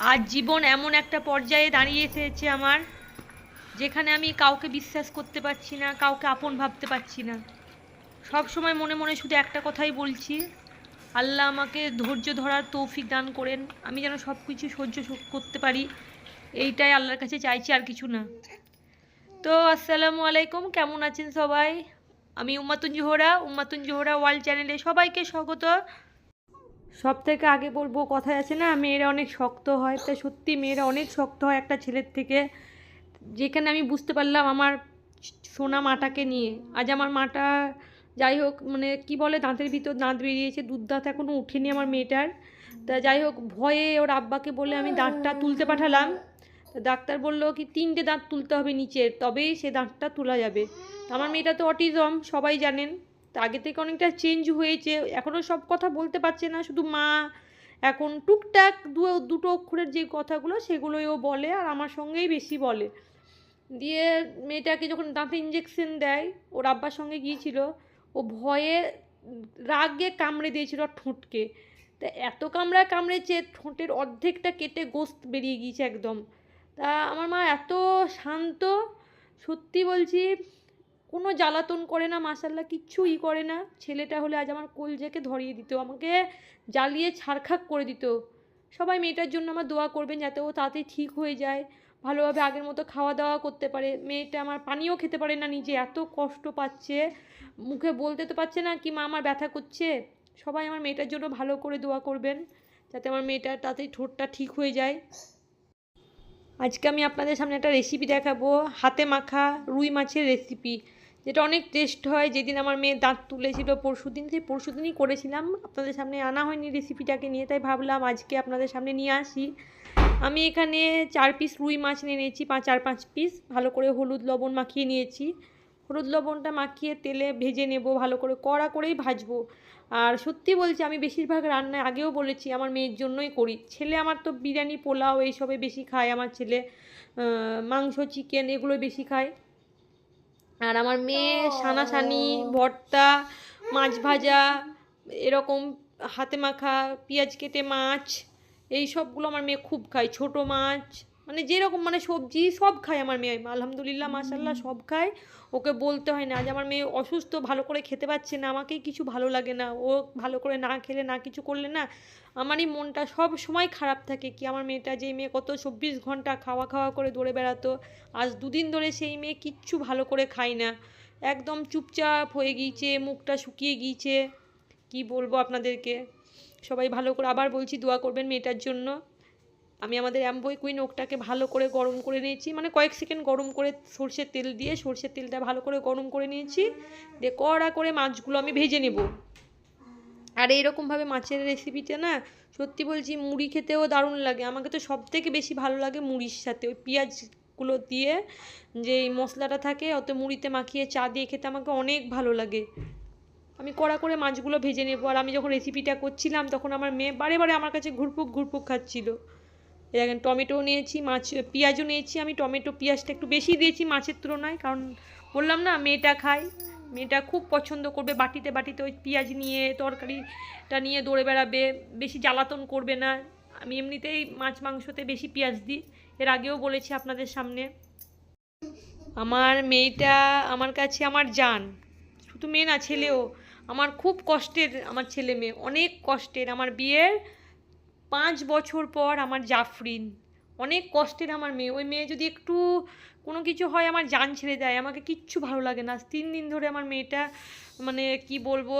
আজ জীবন এমন একটা পর্যায়ে দাঁড়িয়ে এসেছে আমার, যেখানে আমি কাউকে বিশ্বাস করতে পারছি না, কাউকে আপন ভাবতে পারছি না। সব সময় মনে মনে শুধু একটা কথাই বলছি, আল্লাহ আমাকে ধৈর্য ধরার তৌফিক দান করেন, আমি যেন সব কিছু সহ্য করতে পারি, এইটাই আল্লাহর কাছে চাইছি আর কিছু না। তো আসসালামু আলাইকুম, কেমন আছেন সবাই? আমি উম্মাতুন জোহরা উম্মাতুন জোহরা ওয়ার্ল্ড চ্যানেলে সবাইকে স্বাগত। সব থেকে আগে বলব কথায় আছে না, মেয়েরা অনেক শক্ত হয়। তা সত্যি মেয়েরা অনেক শক্ত হয় একটা ছেলের থেকে। যেখানে আমি বুঝতে পারলাম আমার সোনা মাটাকে নিয়ে। আজ আমার মাটা যাই হোক মানে কি বলে, দাঁতের ভিতর দাঁত বেরিয়েছে দুধ দাঁত এখনও উঠেনি আমার মেয়েটার। তা যাই হোক, ভয়ে ওর আব্বাকে বলে আমি দাঁতটা তুলতে পাঠালাম। তা ডাক্তার বলল কি, তিনটে দাঁত তুলতে হবে নিচের, তবেই সে দাঁতটা তোলা যাবে। আমার মেয়েটা তো অটিজম, সবাই জানেন। তা আগে থেকে অনেকটা চেঞ্জ হয়েছে। এখনও সব কথা বলতে পারছে না, শুধু মা, এখন টুকটাক দু, দুটো অক্ষরের যে কথাগুলো সেগুলোই ও বলে আর আমার সঙ্গেই বেশি বলে। দিয়ে মেয়েটাকে যখন দাঁতে ইঞ্জেকশন দেয়, ওর আব্বার সঙ্গে গিয়েছিল, ও ভয়ে রাগে কামড়ে দিয়েছিল ঠোঁটকে। তা এত কামড়া কামড়েছে, ঠোঁটের অর্ধেকটা কেটে গোস্ত বেরিয়ে গিয়েছে একদম। তা আমার মা এত শান্ত, সত্যি বলছি কোনো জ্বালাতন করে না মাসাল্লাহ কিচ্ছুই করে না। ছেলেটা হলে আজ আমার কলজেকে ধরিয়ে দিত, আমাকে জ্বালিয়ে ছারখাক করে দিত। সবাই মেয়েটার জন্য আমার দোয়া করবেন যাতে ও তাড়াতাড়ি ঠিক হয়ে যায়, ভালোভাবে আগের মতো খাওয়া দাওয়া করতে পারে। মেয়েটা আমার পানিও খেতে পারে না নিজে, এত কষ্ট পাচ্ছে। মুখে বলতে তো পারছে না কি মা আমার ব্যথা করছে। সবাই আমার মেয়েটার জন্য ভালো করে দোয়া করবেন যাতে আমার মেয়েটার তাড়াতাড়ি ঠোঁটটা ঠিক হয়ে যায়। আজকে আমি আপনাদের সামনে একটা রেসিপি দেখাবো, হাতে মাখা রুই মাছের রেসিপি যেটা অনেক টেস্ট হয়। যেদিন আমার মেয়ে দাঁত তুলেছিল পরশু দিন সেই পরশু দিনই করেছিলাম। আপনাদের সামনে আনা হয়নি রেসিপিটাকে নিয়ে, তাই ভাবলাম আজকে আপনাদের সামনে নিয়ে আসি। আমি এখানে চার পিস রুই মাছ নিয়ে নিয়েছি পাঁচ চার, পাঁচ পিস ভালো করে হলুদ, লবণ মাখিয়ে নিয়েছি। হলুদ, লবণটা মাখিয়ে তেলে ভেজে নেব, ভালো করে কড়া করেই ভাজবো। আর সত্যি বলছি, আমি বেশিরভাগ রান্নায় আগেও বলেছি, আমার মেয়ের জন্যই করি। ছেলে আমার তো বিরিয়ানি, পোলাও এইসবে বেশি খায়, আমার ছেলে মাংস চিকেন এগুলোই বেশি খায়। আর আমার মেয়ে সানাসানি ভর্তা মাছ ভাজা এরকম হাতে মাখা পেঁয়াজ কেটে মাছ এই সবগুলো আমার মেয়ে খুব খায়। ছোট মাছ মানে যেরকম মানে সবজি সব খায় আমার মেয়ে। আলহামদুলিল্লাহ মাসাল্লাহ সব খায়। ওকে বলতে হয় না আজ আমার মেয়ে অসুস্থ, ভালো করে খেতে পারছে না আমাকেই কিছু ভালো লাগে না। ও ভালো করে না খেলে, না কিছু করলে না আমারই মনটা সব সময় খারাপ থাকে কি আমার মেয়েটা যেই মেয়ে কত চব্বিশ ঘণ্টা খাওয়া খাওয়া করে দৌড়ে বেড়াতো, আজ দুদিন ধরে সেই মেয়ে কিচ্ছু ভালো করে খায় না। একদম চুপচাপ হয়ে গিয়েছে, মুখটা শুকিয়ে গিয়েছে। কি বলব আপনাদেরকে? সবাই ভালো করে আবার বলছি, দোয়া করবেন মেয়েটার জন্য। আমি আমাদের অ্যাম্বই কুইন ওকটাকে ভালো করে গরম করে নিয়েছি। মানে কয়েক সেকেন্ড গরম করে সর্ষের তেল দিয়ে সর্ষের তেলটা ভালো করে গরম করে নিয়েছি। দিয়ে কড়া করে মাছগুলো আমি ভেজে নেব। আর এইরকমভাবে মাছের রেসিপিটা না সত্যি বলছি মুড়ি খেতেও দারুণ লাগে। আমাকে তো সব থেকে বেশি ভালো লাগে মুড়ির সাথে। ওই পেঁয়াজগুলো দিয়ে যে মশলাটা থাকে অত মুড়িতে মাখিয়ে চা দিয়ে খেতে আমাকে অনেক ভালো লাগে। আমি কড়া করে মাছগুলো ভেজে নেব। আর আমি যখন রেসিপিটা করছিলাম, তখন আমার মেয়ে বারে বারে আমার কাছে ঘুরপুক ঘুরপুক খাচ্ছিল। দেখেন টমেটো নিয়েছি, মাছ, পেঁয়াজও নিয়েছি। আমি টমেটো পেঁয়াজটা একটু বেশি দিয়েছি মাছের তুলনায়, কারণ বললাম না, মেয়েটা খায়। মেয়েটা খুব পছন্দ করবে, বাটিতে বাটিতে ওই পেঁয়াজ নিয়ে, তরকারিটা নিয়ে দৌড়ে বেড়াবে, বেশি জ্বালাতন করবে না। আমি এমনিতেই মাছ মাংসতে বেশি পেঁয়াজ দিই। এর আগেও বলেছি আপনাদের সামনে। আমার মেয়েটা, আমার কাছে আমার জান, শুধু মেয়ে না, ছেলেও। আমার খুব কষ্টের, আমার ছেলে মেয়ে, অনেক কষ্টের। আমার বিয়ের পাঁচ বছর পর আমার জাফরিন, অনেক কষ্টের আমার মেয়ে। ওই মেয়ে যদি একটু কোনো কিছু হয় আমার জান ছেড়ে দেয়, আমাকে কিচ্ছু ভালো লাগে না। তিন দিন ধরে আমার মেয়েটা মানে কি বলব,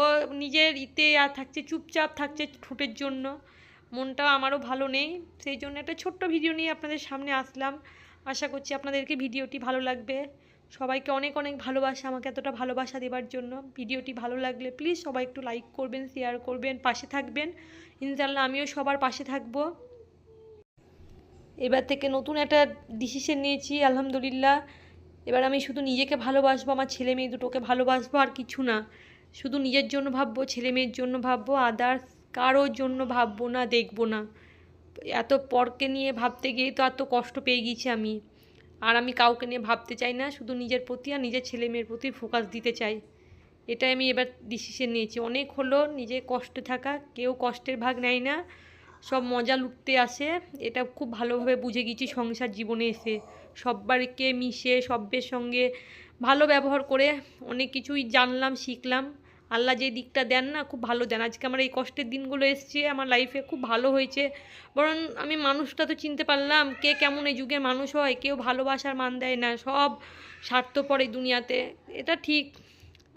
নিজের ইতে আর থাকছে, চুপচাপ থাকছে ঠোঁটের জন্য। মনটা আমারও ভালো নেই, সেই জন্য একটা ছোট্ট ভিডিও নিয়ে আপনাদের সামনে আসলাম। আশা করছি আপনাদেরকে ভিডিওটি ভালো লাগবে। সবাইকে অনেক অনেক ভালোবাসা, আমাকে এতটা ভালোবাসা দেওয়ার জন্য। ভিডিওটি ভালো লাগলে প্লিজ সবাই একটু লাইক করবেন শেয়ার করবেন, পাশে থাকবেন। ইনশাল্লাহ আমিও সবার পাশে থাকব। এবার থেকে নতুন একটা ডিসিশন নিয়েছি, আলহামদুলিল্লাহ। এবার আমি শুধু নিজেকে ভালোবাসবো, আমার ছেলে মেয়ে দুটোকে ভালোবাসবো, আর কিছু না। শুধু নিজের জন্য ভাববো, ছেলে মেয়ের জন্য ভাববো আদার্স কারোর জন্য ভাববো না, দেখব না। এত পরকে নিয়ে ভাবতে গিয়ে তো এত কষ্ট পেয়ে গিয়েছি আমি। আর আমি কাউকে নিয়ে ভাবতে চাই না, শুধু নিজের প্রতি আর নিজের ছেলে মেয়ের প্রতি ফোকাস দিতে চাই। এটাই আমি এবার ডিসিশন নিয়েছি। অনেক হলো নিজে কষ্টে থাকা, কেউ কষ্টের ভাগ নেয় না, সব মজা লুটতে আসে। এটা খুব ভালোভাবে বুঝে গেছি সংসার জীবনে এসে। সব্বারকে মিশে, সব্যের সঙ্গে ভালো ব্যবহার করে অনেক কিছুই জানলাম, শিখলাম। আল্লাহ যে দিকটা দেন না, খুব ভালো দেন। আজকে আমার এই কষ্টের দিনগুলো এসছে, আমার লাইফে খুব ভালো হয়েছে। বরং আমি মানুষটা তো চিনতে পারলাম, কে কেমন এই যুগে মানুষ হয়, কেউ ভালোবাসার মান দেয় না, সব স্বার্থপর এই দুনিয়াতে। এটা ঠিক।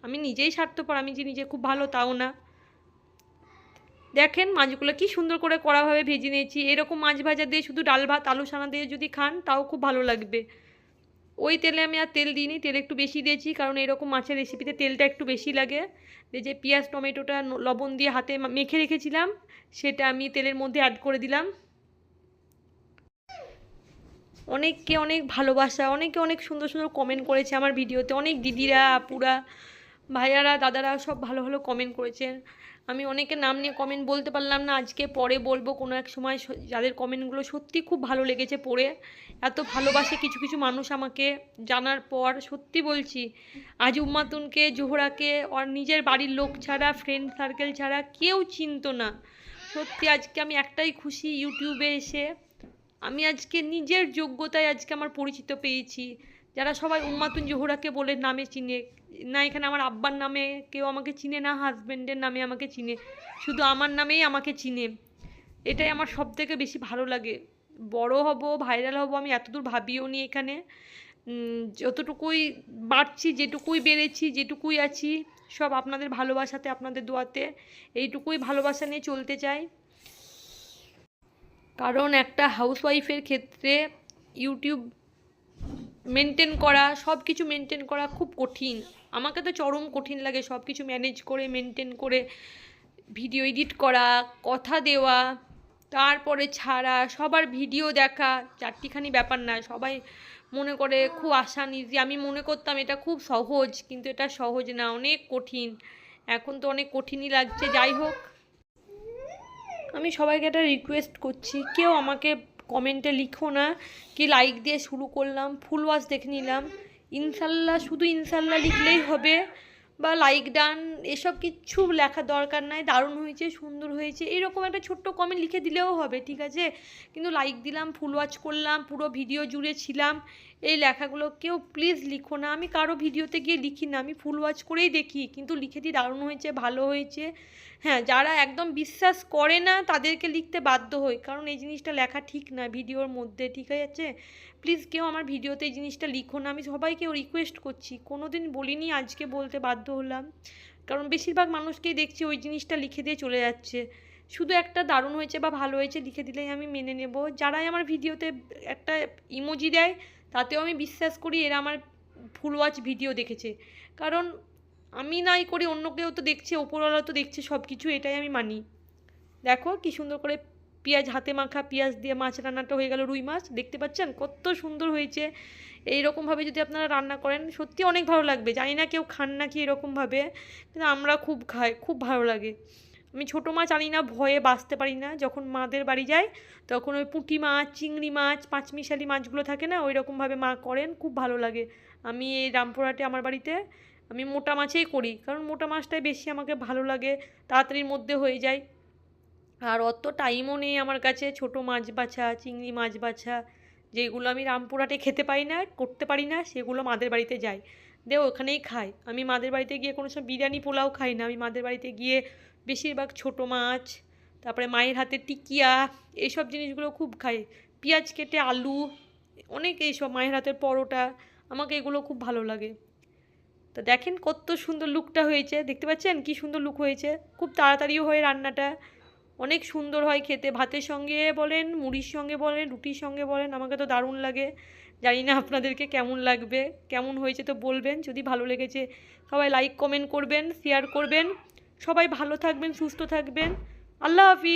আমি নিজেই স্বার্থপর, আমি যে নিজে খুব ভালো তাও না। দেখেন মাছগুলো কি সুন্দর করে কড়াভাবে ভেজে নিয়েছি। এরকম মাছ ভাজা দিয়ে শুধু ডাল ভাত, আলু সানা দিয়ে যদি খান, তাও খুব ভালো লাগবে। ওই তেলে আমি আর তেল দিইনি, তেল একটু বেশি দিয়েছি, কারণ এরকম মাছের রেসিপিতে তেলটা একটু বেশি লাগে। যে পেঁয়াজ, টমেটোটা লবণ দিয়ে হাতে মেখে রেখেছিলাম, সেটা আমি তেলের মধ্যে অ্যাড করে দিলাম। অনেককে অনেক ভালোবাসা, অনেকে অনেক সুন্দর সুন্দর কমেন্ট করেছে আমার ভিডিওতে অনেক দিদিরা, আপুরা ভাইয়ারা, দাদারা সব ভালো ভালো কমেন্ট করেছেন। আমি অনেকের নাম নিয়ে কমেন্ট বলতে পারলাম না, আজকে পরে বলব কোনো এক সময় যাদের কমেন্টগুলো সত্যি খুব ভালো লেগেছে পড়ে। এত ভালোবাসে কিছু কিছু মানুষ আমাকে জানার পর সত্যি বলছি, আজ উম্মাতুনকে জোহরাকে ওর নিজের বাড়ির লোক ছাড়া ফ্রেন্ড সার্কেল ছাড়া কেউ চিনতো না। সত্যি আজকে আমি একটাই খুশি ইউটিউবে এসে, আমি আজকে নিজের যোগ্যতায় আজকে আমার পরিচিত পেয়েছি। যারা সবাই উম্মাতুন জোহরাকে বলে নামে চিনে। না, এখানে আমার আব্বার নামে কেউ আমাকে চিনে না হাজব্যান্ডের নামে আমাকে চিনে। শুধু আমার নামেই আমাকে চিনে। এটাই আমার সব থেকে বেশি ভালো লাগে। বড় হব, ভাইরাল হব, আমি এতদূর ভাবিও নি এখানে। যতটুকুই বাড়ছি, যেটুকুই বেড়েছি, যেটুকুই আছি, সব আপনাদের ভালোবাসাতে, আপনাদের দোয়াতে, এইটুকুই ভালোবাসা নিয়ে চলতে চাই। কারণ একটা হাউসওয়াইফের ক্ষেত্রে ইউটিউব মেনটেন করা সব কিছু মেনটেন করা খুব কঠিন। আমাকে তো চরম কঠিন লাগে সব কিছু ম্যানেজ করে মেনটেন করে ভিডিও এডিট করা, কথা দেওয়া, তারপরে ছাড়া, সবার ভিডিও দেখা, চারটিখানি ব্যাপার না, সবাই মনে করে খুব আসান ইজি আমি মনে করতাম এটা খুব সহজ, কিন্তু এটা সহজ না, অনেক কঠিন। এখন তো অনেক কঠিনই লাগছে, যাই হোক। আমি সবাইকে একটা রিকোয়েস্ট করছি, কেউ আমাকে কমেন্টে লিখো না, কি লাইক দিয়ে শুরু করলাম ফুল ওয়াশ দেখে নিলাম। ইনশাল্লাহ, শুধু ইনশাল্লাহ লিখলেই হবে, বা লাইক ডান এসব কিচ্ছু লেখা দরকার নাই, দারুণ হয়েছে, সুন্দর হয়েছে, এরকম একটা ছোট্ট কমেন্ট লিখে দিলেও হবে, ঠিক আছে? কিন্তু লাইক দিলাম ফুল ওয়াচ করলাম, পুরো ভিডিও জুড়ে ছিলাম এই লেখাগুলো কেউ প্লিজ লিখো না। আমি কারও ভিডিওতে গিয়ে লিখি না, আমি ফুল ওয়াচ করেই দেখি, কিন্তু লিখে দিই দারুণ হয়েছে, ভালো হয়েছে। হ্যাঁ যারা একদম বিশ্বাস করে না, তাদেরকে লিখতে বাধ্য হই, কারণ এই জিনিসটা লেখা ঠিক না ভিডিওর মধ্যে, ঠিক আছে প্লিজ কেউ আমার ভিডিওতে এই জিনিসটা লিখো না, আমি সবাইকে রিকোয়েস্ট করছি। কোনো দিন বলিনি, আজকে বলতে বাধ্য হলাম। কারণ বেশিরভাগ মানুষকেই দেখছি ওই জিনিসটা লিখে দিয়ে চলে যাচ্ছে। শুধু একটা দারুণ হয়েছে বা ভালো হয়েছে লিখে দিলেই আমি মেনে নেব। যারাই আমার ভিডিওতে একটা ইমোজি দেয়, তাতেও আমি বিশ্বাস করি এরা আমার ফুল ওয়াচ ভিডিও দেখেছে। কারণ আমি নাই করি অন্য কেউ তো দেখছে, ওপরওয়ালা তো দেখছে সব কিছু এটাই আমি মানি। দেখো কি সুন্দর করে পেঁয়াজ হাতে মাখা, পেঁয়াজ দিয়ে মাছ রান্নাটা হয়ে গেল রুই মাছ। দেখতে পাচ্ছেন? কত সুন্দর হয়েছে। এইরকমভাবে যদি আপনারা রান্না করেন, সত্যি অনেক ভালো লাগবে। জানি না কেউ খান নাকি এরকমভাবে, কিন্তু আমরা খুব খাই, খুব ভালো লাগে। আমি ছোটো মাছ আনি না, ভয়ে বাঁচতে পারি না। যখন মাদের বাড়ি যাই, তখন ওই পুঁটি মাছ, চিংড়ি মাছ, পাঁচমিশালি মাছগুলো থাকে না ওই রকমভাবে মা করেন, খুব ভালো লাগে। আমি এই রামপুরহাটে আমার বাড়িতে, আমি মোটা মাছেই করি, কারণ মোটা মাছটাই বেশি আমাকে ভালো লাগে, তাড়াতাড়ির মধ্যে হয়ে যায়। আর অত টাইমও নেই আমার কাছে, ছোট মাছ বাছা, চিংড়ি মাছ বাছা, যেগুলো আমি রামপুরহাটে খেতে পারি না, করতে পারি না, সেগুলো মাদের বাড়িতে যাই দে, ওখানেই খাই। আমি মাদের বাড়িতে গিয়ে কোনো সময় বিরিয়ানি, পোলাও খাই না। আমি মাদের বাড়িতে গিয়ে বেশিরভাগ ছোট মাছ, তারপরে মায়ের হাতে টিকিয়া, এইসব জিনিসগুলো খুব খাই। পেঁয়াজ কেটে আলু, অনেক এইসব, মায়ের হাতের পরোটা, আমাকে এগুলো খুব ভালো লাগে। তো দেখেন কত সুন্দর লুকটা হয়েছে। দেখতে পাচ্ছেন? কি সুন্দর লুক হয়েছে। খুব তাড়াতাড়িও হয় রান্নাটা। অনেক সুন্দর হয় খেতে। ভাতের সঙ্গে বলেন, মুড়ির সঙ্গে বলেন, রুটির সঙ্গে বলেন, আমাকে তো দারুণ লাগে। জানি না আপনাদেরকে কেমন লাগবে, কেমন হয়েছে তো বলবেন, যদি ভালো লেগেছে সবাই লাইক কমেন্ট করবেন শেয়ার করবেন, সবাই ভালো থাকবেন, সুস্থ থাকবেন, আল্লাহ হাফিজ।